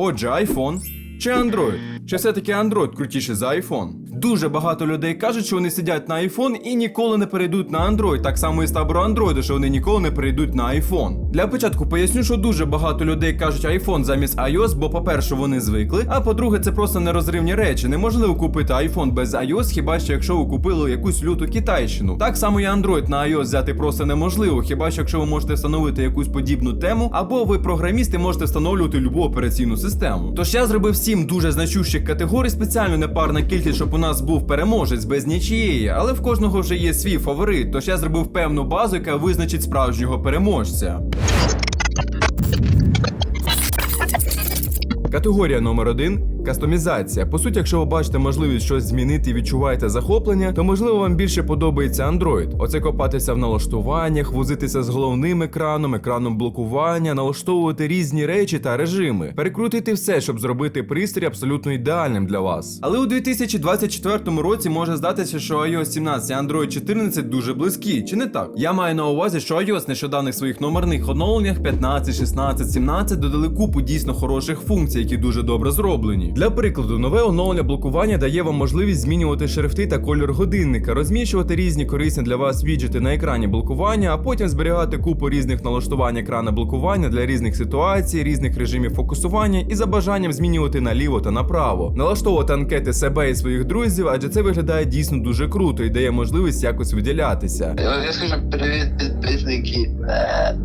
Отже, iPhone чи Android? Чи все-таки Android крутіше за iPhone? Дуже багато людей кажуть, що вони сидять на iPhone і ніколи не перейдуть на Android. Так само і з табору Android, що вони ніколи не перейдуть на iPhone. Для початку поясню, що дуже багато людей кажуть iPhone замість iOS, бо, по-перше, вони звикли. А по-друге, це просто нерозривні речі. Неможливо купити iPhone без iOS, хіба що якщо ви купили якусь люту китайщину. Так само і Android на iOS взяти просто неможливо, хіба що якщо ви можете встановити якусь подібну тему, або ви програміст і можете встановлювати любу операційну систему. Тож я зробив сім дуже значущих категорій, спеціально непарна кількість, щоб у нас був переможець без нічієї, але в кожного вже є свій фаворит. Тож я зробив певну базу, яка визначить справжнього переможця. Категорія номер один кастомізація. По суті, якщо ви бачите можливість щось змінити і відчуваєте захоплення, то можливо вам більше подобається Android. Оце копатися в налаштуваннях, возитися з головним екраном, екраном блокування, налаштовувати різні речі та режими, перекрутити все, щоб зробити пристрій абсолютно ідеальним для вас. Але у 2024 році може здатися, що iOS 17 і Android 14 дуже близькі, чи не так? Я маю на увазі, що iOS нещодавних своїх номерних оновленнях 15, 16, 17 додали купу дійсно хороших функцій, які дуже добре зроблені. Для прикладу, нове оновлення блокування дає вам можливість змінювати шрифти та колір годинника, розміщувати різні корисні для вас віджити на екрані блокування, а потім зберігати купу різних налаштувань екрана блокування для різних ситуацій, різних режимів фокусування і за бажанням змінювати наліво та направо, налаштовувати анкети себе і своїх друзів, адже це виглядає дійсно дуже круто і дає можливість якось виділятися. Я скажу привіт, підписники.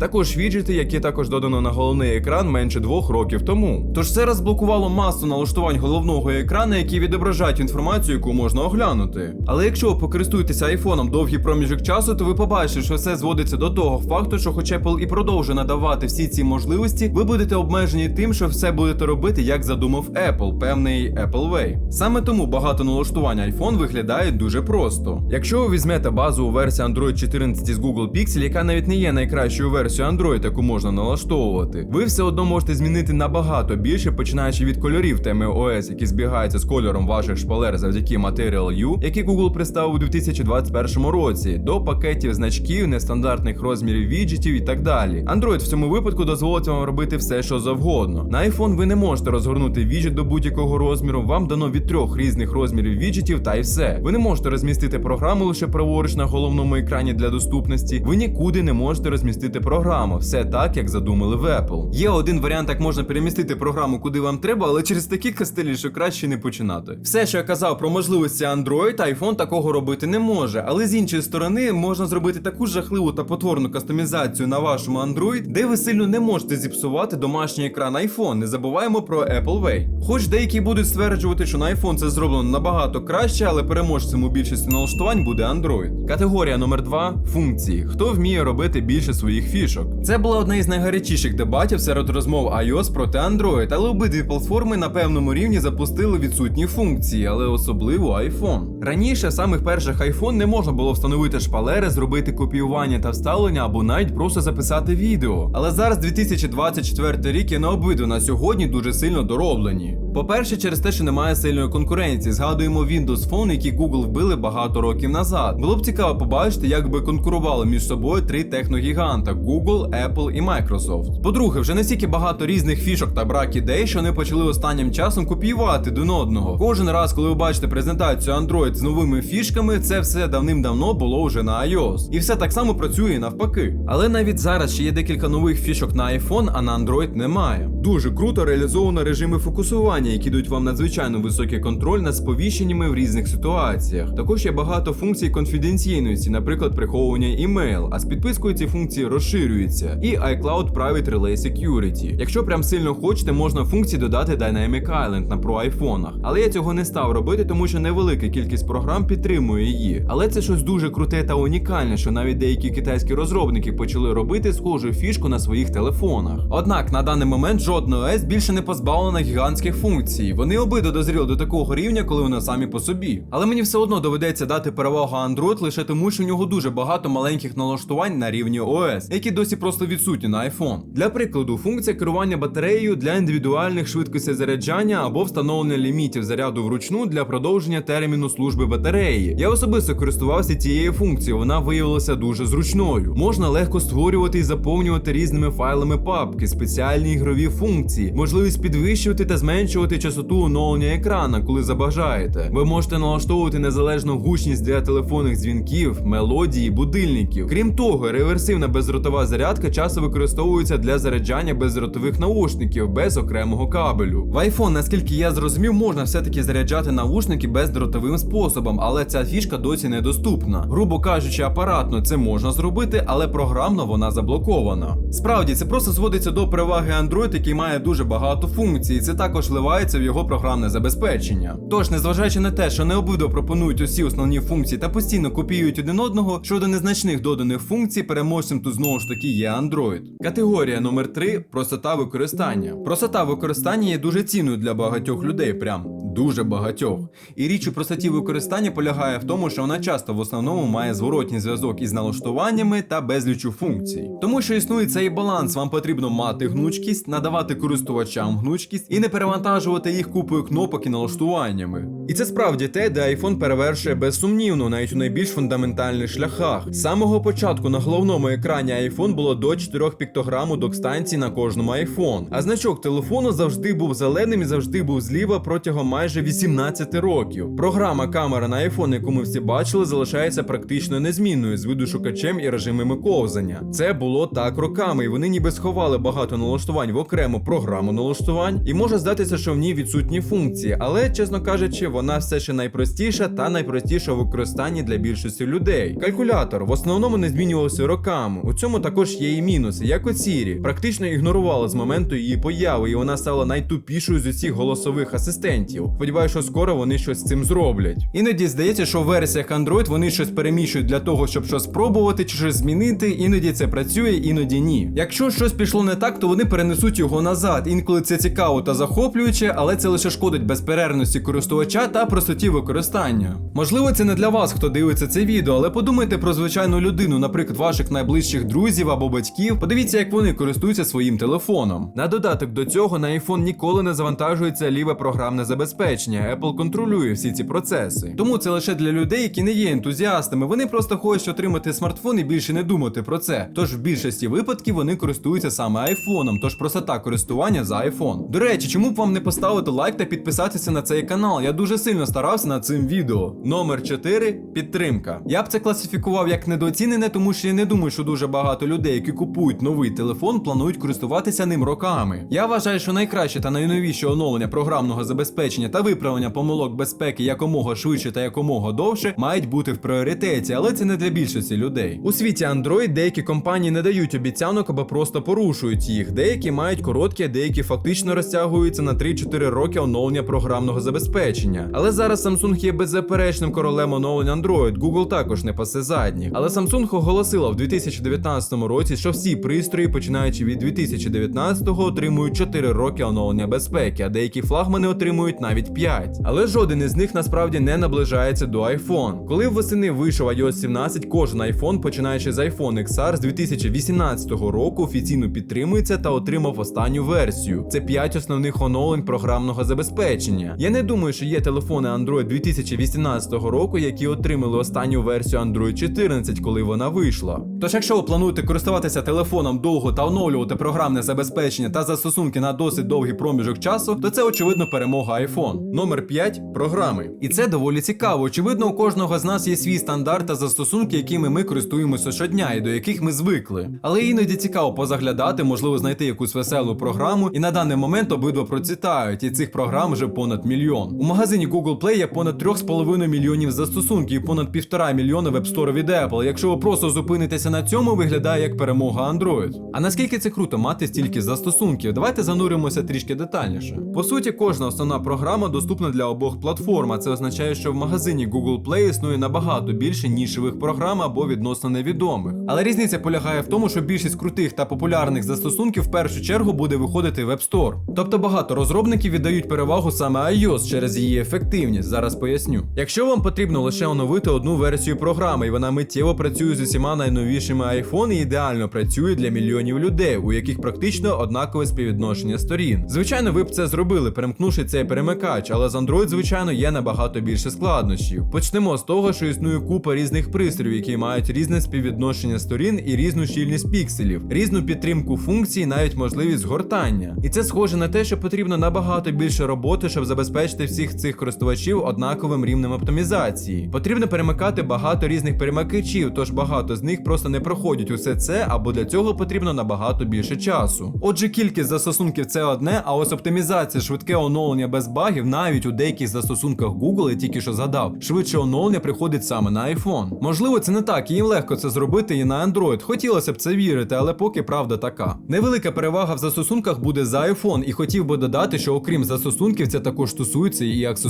Також віджити, які також додано на головний екран менше двох років тому. Тож це розблокувало масу налаштувань головного екрану, які відображають інформацію, яку можна оглянути. Але якщо ви покористуєтеся айфоном довгий проміжок часу, то ви побачите, що все зводиться до того факту, що хоч Apple і продовжує надавати всі ці можливості, ви будете обмежені тим, що все будете робити, як задумав Apple, певний Apple Way. Саме тому багато налаштувань iPhone виглядає дуже просто. Якщо ви візьмете базову версію Android 14 з Google Pixel, яка навіть не є найкращою версією Android, яку можна налаштовувати, ви все одно можете змінити набагато більше, починаючи від кольорів теми OS, які збігаються з кольором ваших шпалер завдяки Material U, які Google представив у 2021 році, до пакетів значків, нестандартних розмірів віджитів і так далі. Android в цьому випадку дозволить вам робити все, що завгодно. На iPhone ви не можете розгорнути віджит до будь-якого розміру. Вам дано від трьох різних розмірів віджитів, та й все. Ви не можете розмістити програму лише праворуч на головному екрані для доступності. Ви нікуди не можете розмістити програму. Все так, як задумали в Apple. Є один варіант, як можна перемістити програму куди вам треба, але через такі кастелі, що краще не починати. Все, що я казав про можливості Android, iPhone такого робити не може. Але з іншої сторони можна зробити таку жахливу та потворну кастомізацію на вашому Android, де ви сильно не можете зіпсувати домашній екран iPhone. Не забуваємо про Apple Way. Хоч деякі будуть стверджувати, що на iPhone це зроблено набагато краще, але переможцем у більшості налаштувань буде Android. Категорія номер 2 функції. Хто вміє робити більше своїх фішок? Це була одна із найгарячіших дебатів серед розмов iOS проти Android, але обидві платформи на певному рівні запустили відсутні функції, але особливо iPhone. Раніше самих перших iPhone не можна було встановити шпалери, зробити копіювання та вставлення або навіть просто записати відео. Але зараз 2024 рік і на обидва на сьогодні дуже сильно дороблені. По-перше, через те, що немає сильної конкуренції, згадуємо Windows Phone, які Google вбили багато років назад. Було б цікаво побачити, як би конкурували між собою три техногіганта Google, Apple і Microsoft. По-друге, вже настільки багато різних фішок та брак ідей, що вони почали останнім часом копіювати один одного. Кожен раз, коли ви бачите презентацію Android з новими фішками, це все давним-давно було вже на iOS. І все так само працює і навпаки. Але навіть зараз ще є декілька нових фішок на iPhone, а на Android немає. Дуже круто реалізовано режими фокусування, які дають вам надзвичайно високий контроль над сповіщеннями в різних ситуаціях. Також є багато функцій конфіденційності, наприклад, приховування імейл, а з підпискою ці функції розширюються. І iCloud Private Relay Security. Якщо прям сильно хочете, можна функції додати Dynamic Island на про айфонах. Але я цього не став робити, тому що невелика кількість програм підтримує її. Але це щось дуже круте та унікальне, що навіть деякі китайські розробники почали робити схожу фішку на своїх телефонах. Однак на даний момент жодна ОС більше не позбавлена гігантських функцій. Вони обидва дозріли до такого рівня, коли вони самі по собі. Але мені все одно доведеться дати перевагу Android лише тому, що в нього дуже багато маленьких налаштувань на рівні ОС, які досі просто відсутні на iPhone. Для прикладу, функція керування батареєю для індивідуальних швидкостей заряджання налаштування або встановлення лімітів заряду вручну для продовження терміну служби батареї. Я особисто користувався цією функцією, вона виявилася дуже зручною. Можна легко створювати і заповнювати різними файлами папки, спеціальні ігрові функції, можливість підвищувати та зменшувати частоту оновлення екрана, коли забажаєте. Ви можете налаштовувати незалежну гучність для телефонних дзвінків, мелодії, будильників. Крім того, реверсивна бездротова зарядка часто використовується для заряджання бездротових наушників без окремого кабелю. В iPhone, наскільки я зрозумів, можна все-таки заряджати наушники бездротовим способом, але ця фішка досі недоступна. Грубо кажучи, апаратно це можна зробити, але програмно вона заблокована. Справді, це просто зводиться до переваги Android, який має дуже багато функцій, і це також вливається в його програмне забезпечення. Тож, незважаючи на те, що не обидва пропонують усі основні функції та постійно копіюють один одного, щодо незначних доданих функцій, переможцем тут знову ж таки є Android. Категорія номер 3 простота використання. Простота використання є дуже цінною для багатьох людей, прям дуже багатьох. І річ у простоті використання полягає в тому, що вона часто в основному має зворотній зв'язок із налаштуваннями та безлічу функцій. Тому що існує цей баланс, вам потрібно мати гнучкість, надавати користувачам гнучкість і не перевантажувати їх купою кнопок і налаштуваннями. І це справді те, де iPhone перевершує безсумнівно, навіть у найбільш фундаментальних шляхах. З самого початку на головному екрані iPhone було до 4 піктограм у док-станції на кожному iPhone. А значок телефону завжди був зеленим і завжди був зліва протягом майже 18 років. Програма камера на iPhone, яку ми всі бачили, залишається практично незмінною з видошукачем і режимами ковзання. Це було так роками, і вони ніби сховали багато налаштувань в окрему програму налаштувань, і може здатися, що в ній відсутні функції, але, чесно кажучи, вона все ще найпростіша та найпростіша в використанні для більшості людей. Калькулятор в основному не змінювався роками. У цьому також є і мінуси, як у Siri. Практично ігнорувала з моменту її появи, і вона стала найтупішою з усіх голосових асистентів. Сподіваюся, що скоро вони щось з цим зроблять. Іноді здається, що в версіях Android вони щось переміщують для того, щоб щось спробувати чи щось змінити. Іноді це працює, іноді ні. Якщо щось пішло не так, то вони перенесуть його назад. Інколи це цікаво та захоплююче, але це лише шкодить безперервності користувача та простоті використання. Можливо, це не для вас, хто дивиться це відео, але подумайте про звичайну людину, наприклад, ваших найближчих друзів або батьків. Подивіться, як вони користуються своїм телефоном. На додаток до цього на iPhone ніколи не завантажується ліве програмне забезпечення. Apple контролює всі ці процеси. Тому це лише для людей, які не є ентузіастами. Вони просто хочуть отримати смартфон і більше не думати про це. Тож в більшості випадків вони користуються саме айфоном, тож простота користування за iPhone. До речі, чому б вам не поставити лайк та підписатися на цей канал? Я дуже сильно старався над цим відео. Номер 4 підтримка. Я б це класифікував як недооцінене, тому що я не думаю, що дуже багато людей, які купують новий телефон, планують користуватися ним роками. Я вважаю, що найкраще та найновіше оновлення програмного забезпечення та виправлення помилок безпеки якомога швидше та якомога довше мають бути в пріоритеті, але це не для більшості людей. У світі Android деякі компанії не дають обіцянок або просто порушують їх. Деякі мають короткі, деякі фактично розтягуються на 3-4 роки оновлення програмного забезпечення. Але зараз Samsung є беззаперечним королем оновлення Android. Google також не пасе задні. Але Samsung оголосила в 2019 році, що всі пристрої, починаючи від 2019-го, отримують 4 роки оновлення безпеки, а деякі флагмани отримують навіть 5. Але жоден із них насправді не наближається до iPhone. Коли восени вийшов iOS 17, кожен iPhone, починаючи з iPhone XR з 2018 року, офіційно підтримується та отримав останню версію. Це 5 основних оновлень програмного забезпечення. Я не думаю, що є телефони Android 2018 року, які отримали останню версію Android 14, коли вона вийшла. Тож, якщо ви плануєте користуватися телефоном довго та оновлювати програмне забезпечення та застосунки на досить довгий проміжок часу, то це очевидно перемога iPhone. Номер 5 програми. І це доволі цікаво. Очевидно, у кожного з нас є свій стандарт та застосунки, якими ми користуємося щодня і до яких ми звикли. Але іноді цікаво позаглядати, можливо, знайти якусь веселу програму, і на даний момент обидва процвітають, і цих програм вже понад мільйон. У магазині Google Play є понад 3,5 мільйонів застосунків і понад півтора мільйона веб-стор від Apple. Якщо ви просто зупинитеся на цьому, виглядає як перемога Android. А наскільки це круто мати стільки застосунків? Давайте зануримося трішки детальніше. По суті, кожна основна програма доступна для обох платформ. а Це означає, що в магазині Google Play існує набагато більше нішевих програм або відносно невідомих. Але різниця полягає в тому, що більшість крутих та популярних застосунків в першу чергу буде виходити в App Store. Тобто багато розробників віддають перевагу саме iOS через її ефективність. Зараз поясню. Якщо вам потрібно лише оновити одну версію програми, і вона миттєво працює з усіма найновішими iPhone і ідеально працює для мільйонів людей, у яких практично однакове співвідношення сторін. Звичайно, ви б це зробили, перемкнувши цей перемикач, але з Android, звичайно, є набагато більше складнощів. Почнемо з того, що існує купа різних пристроїв, які мають різне співвідношення сторін і різну щільність пікселів, різну підтримку функцій, навіть можливість згортання. І це схоже на те, що потрібно набагато більше роботи, щоб забезпечити всіх цих користувачів однаковим рівнем оптимізації. Потрібно перемикати багато різних перемикачів, тож багато з них просто не проходять усе це, або для цього потрібно набагато більше часу. Отже, кількість застосунків це одне, а ось оптимізація, швидке оновлення без багів, навіть у деяких застосунках Google, я тільки що згадав, швидше оновлення приходить саме на iPhone. Можливо, це не так, і їм легко це зробити і на Android. Хотілося б це вірити, але поки правда така. Невелика перевага в застосунках буде за iPhone, і хотів би додати, що окрім застосунків, це також стосується і аксесуарів.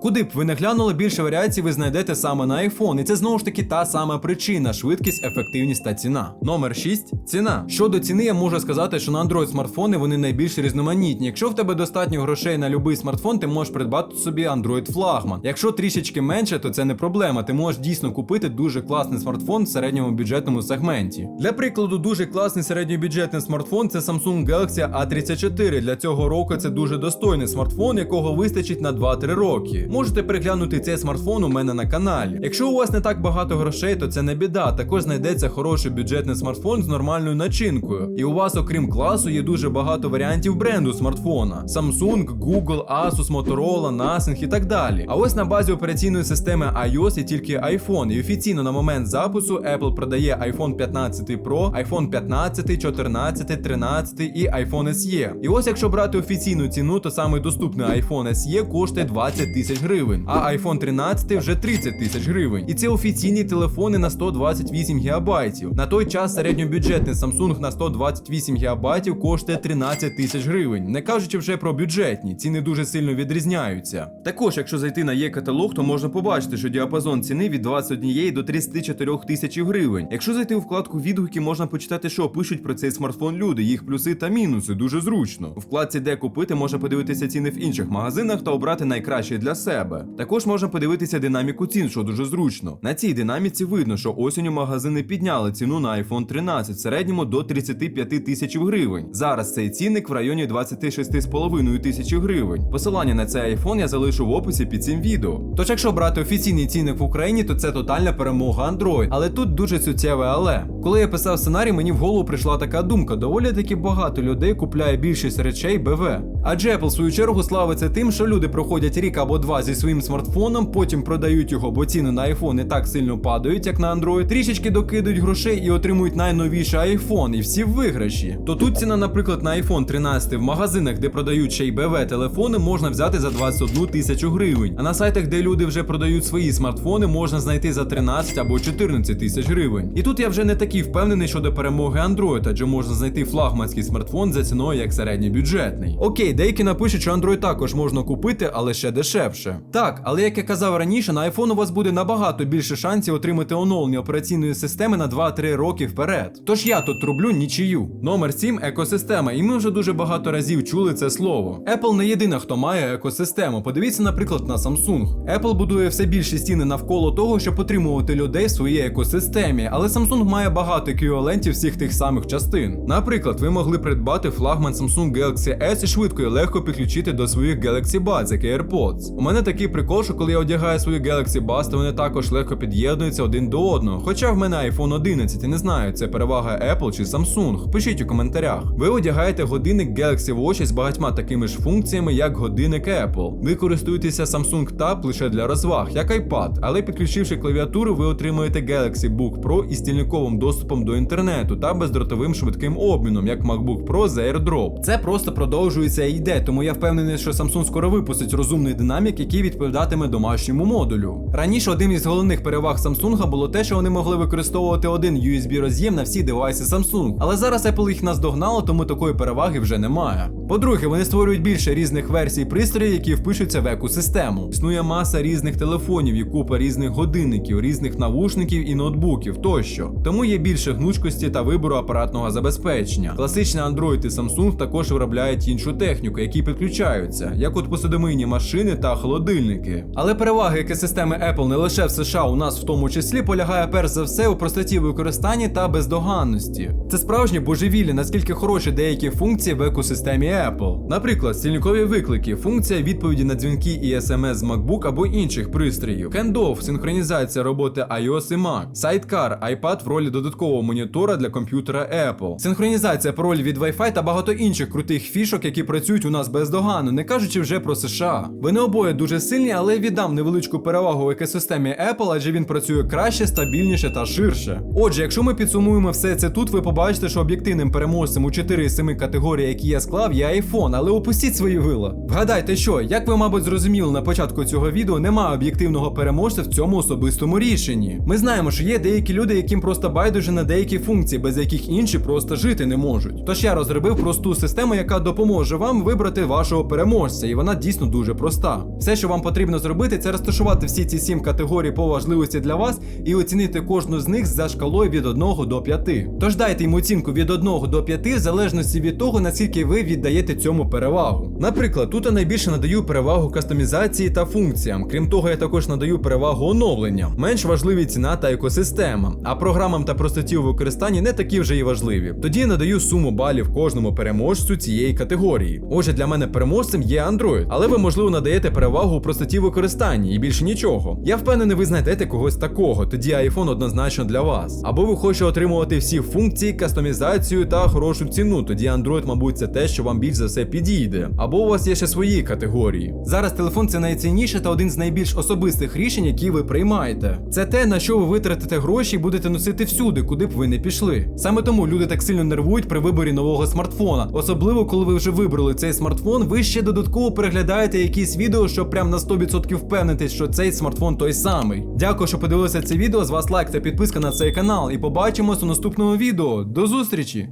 Куди б ви не глянули, більше варіацій ви знайдете саме на iPhone, і це знову ж таки та сама причина: швидкість, ефективність та ціна. Номер 6 ціна. Щодо ціни, я можу сказати, що на Android смартфони вони найбільш різноманітні. Якщо в тебе достатньо грошей на будь-який смартфон, ти можеш придбати собі Android флагман. Якщо трішечки менше, то це не проблема. Ти можеш дійсно купити дуже класний смартфон в середньому бюджетному сегменті. Для прикладу, дуже класний середньобюджетний смартфон це Samsung Galaxy A34. Для цього року це дуже достойний смартфон, якого вистачить на 2-3 роки. Можете переглянути цей смартфон у мене на каналі. Якщо у вас не так багато грошей, то це не біда. Також знайдеться хороший бюджетний смартфон з нормальною начинкою. І у вас, окрім класу, є дуже багато варіантів бренду смартфона: Samsung, Google, Asus, Motorola, Nothing і так далі. А ось на базі операційної системи iOS є тільки iPhone, і офіційно на момент запису Apple продає iPhone 15 Pro, iPhone 15, 14, 13 і iPhone SE. І ось якщо брати офіційну ціну, то саме доступний iPhone SE коштує 20 тисяч гривень, а iPhone 13 вже 30 тисяч гривень. І це офіційні телефони на 128 гігабайтів. На той час середньобюджетний Samsung на 128 гігабайтів коштує 13 тисяч гривень, не кажучи вже про бюджетні, ціни дуже сильно відрізняються. Також, якщо зайти на є-каталог, то можна побачити, що діапазон ціни від 21 до 34 тисяч гривень. Якщо зайти у вкладку відгуки, можна почитати, що пишуть про цей смартфон люди, їх плюси та мінуси, дуже зручно. У вкладці де купити можна подивитися ціни в інших магазинах та обрати найкраще для себе. Також можна подивитися динаміку цін, що дуже зручно. На цій динаміці видно, що осінню магазини підняли ціну на iPhone 13 в середньому до 35 тисяч гривень. Зараз цей цінник в районі 26,5 тисячі гривень. Посилання на цей iPhone я залишу в описі під цим відео. Тож, якщо брати офіційний цінник в Україні, то це тотальна перемога Android. Але тут дуже суттєве але. Коли я писав сценарій, мені в голову прийшла така думка: доволі таки багато людей купляє більшість речей БВ. Адже Apple в свою чергу славиться тим, що люди проходять рік або два зі своїм смартфоном, потім продають його, бо ціни на iPhone не так сильно падають, як на Android, трішечки докидують грошей і отримують найновіший iPhone, і всі в виграші. То тут ціна, наприклад, на iPhone 13 в магазинах, де продають ще й БВ телефони, можна взяти за 21 тисячу гривень. А на сайтах, де люди вже продають свої смартфони, можна знайти за 13 або 14 тисяч гривень. І тут я вже не такий впевнений щодо перемоги Android, адже можна знайти флагманський смартфон за ціною як середньобюджетний. Окей, деякі напишуть, що Android також можна купити, але ще дешевше. Так, але як я казав раніше, на iPhone у вас буде набагато більше шансів отримати оновлення операційної системи на 2-3 роки вперед. Тож я тут рублю нічию. Номер 7 екосистема, і ми вже дуже багато разів чули це слово. Apple не єдина, хто має екосистему. Подивіться, наприклад, на Samsung. Apple будує все більші стіни навколо того, щоб отримувати людей в своїй екосистемі, але Samsung має багато еквівалентів всіх тих самих частин. Наприклад, ви могли придбати флагман Samsung Galaxy S і швидко і легко підключити до своїх Galaxy Buds, як і AirPods. У мене такий прикол, що коли я одягаю свою Galaxy Buds, то вони також легко під'єднуються один до одного. Хоча в мене iPhone 11 і не знаю, це перевага Apple чи Samsung. Пишіть у коментарях. Ви одягаєте годинник Galaxy Watch з багатьма такими ж функціями, як годинник Apple. Ви користуєтеся Samsung Tab лише для розваг, як iPad, але підключивши клавіатуру, ви отримуєте Galaxy Book Pro із стільниковим доступом до інтернету та бездротовим швидким обміном, як MacBook Pro з AirDrop. Це просто продовжується і йде, тому я впевнений, що Samsung скоро випустить розумний динамік, який відповідатиме домашньому модулю. Раніше одним із головних переваг Samsung було те, що вони могли використовувати один USB роз'єм на всі девайси Samsung. Але зараз Apple їх наздогнало, тому такої переваги вже немає. По-друге, вони створюють більше різних версій пристроїв, які впишуться в екосистему. Існує маса різних телефонів і купа різних годинників, різних навушників і ноутбуків тощо. Тому є більше гнучкості та вибору апаратного забезпечення. Класичний Android і Samsung також виробляють іншу техніку, які підключаються, як от посудомийні машини та холодильники. Але перевага екосистеми Apple не лише в США, у нас в тому числі полягає перш за все у простоті використанні та бездоганності. Це справжнє божевілля, наскільки хороші деякі функції в екосистемі Apple. Наприклад, стільникові виклики, функція відповіді на дзвінки і SMS з MacBook або інших пристроїв, Handoff, синхронізація роботи iOS і Mac, Sidecar, iPad в ролі додаткового монітора для комп'ютера Apple, синхронізація паролів від Wi-Fi та багато інших крутих фішок, які працюють у нас бездоганно, не кажучи вже про США. Вони обоє дуже сильні, але віддам невеличку перевагу екосистемі Apple, адже він працює краще, стабільніше та ширше. Отже, якщо ми підсумуємо все це тут, ви побачите, що об'єктивним переможцем у 4 із 7 категорій, які я склав, є iPhone, але опустіть свої вила. Вгадайте, що, як ви, мабуть, зрозуміли на початку цього відео, немає об'єктивного переможця в цьому особистому рішенні. Ми знаємо, що є деякі люди, яким просто байдуже на деякі функції, без яких інші просто жити не можуть. Тож я розробив просту систему, яка допоможе вам вибрати вашого переможця, і вона дійсно дуже проста. Все, що вам потрібно зробити, це розташувати всі ці сім категорій по важливості для вас і оцінити кожну з них за шкалою від 1 до 5. Тож дайте йому оцінку від 1 до 5 в залежності від того, наскільки ви віддаєте цьому перевагу. Наприклад, тут я найбільше надаю перевагу кастомізації та функціям. Крім того, я також надаю перевагу оновленням. Менш важливі ціна та екосистема. А програмам та простоті у використанні не такі вже і важливі. Тоді я надаю суму балів кожному переможцю цієї категорії. Отже, для мене переможцем є Android, але ви можливо надаєте перевагу у простоті використання і більше нічого. Я впевнений, ви знайдете когось такого, тоді iPhone однозначно для вас. Або ви хочете отримувати всі функції, кастомізацію та хорошу ціну, тоді Android, мабуть, це те, що вам більш за все підійде. Або у вас є ще свої категорії. Зараз телефон це найцінніше та один з найбільш особистих рішень, які ви приймаєте. Це те, на що ви витратите гроші і будете носити всюди, куди б ви не пішли. Саме тому люди так сильно нервують при виборі нового смартфона. Особливо, коли ви вже вибрали цей смартфон, ви ще додатково переглядаєте якісь відео, щоб прям на 100% впевнитись, що цей смартфон той самий. Дякую, що подивилися це відео. З вас лайк та підписка на цей канал. І побачимось у наступному відео. До зустрічі!